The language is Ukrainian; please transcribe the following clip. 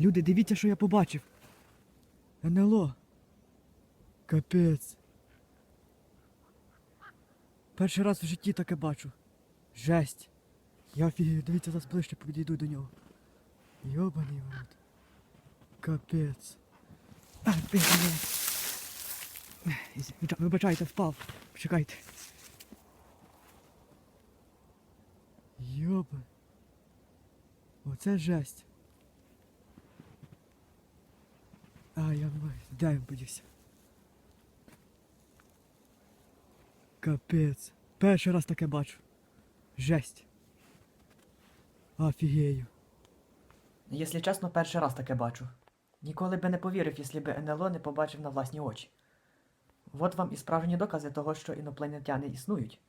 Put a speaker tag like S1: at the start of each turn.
S1: Люди, дивіться, що я побачив. НЛО. Капець. Перший раз в житті таке бачу. Жесть. Я офігію, дивіться, зараз ближче підійду до нього. Йобаний в рот. Капець. Вибачайте, впав. Почекайте. Йоба. Оце жесть. А, я він подівся? Капець. Перший раз таке бачу. Жесть. Офігею.
S2: Якщо чесно, перший раз таке бачу. Ніколи би не повірив, якщо би НЛО не побачив на власні очі. От вам і справжні докази того, що інопланетяни існують.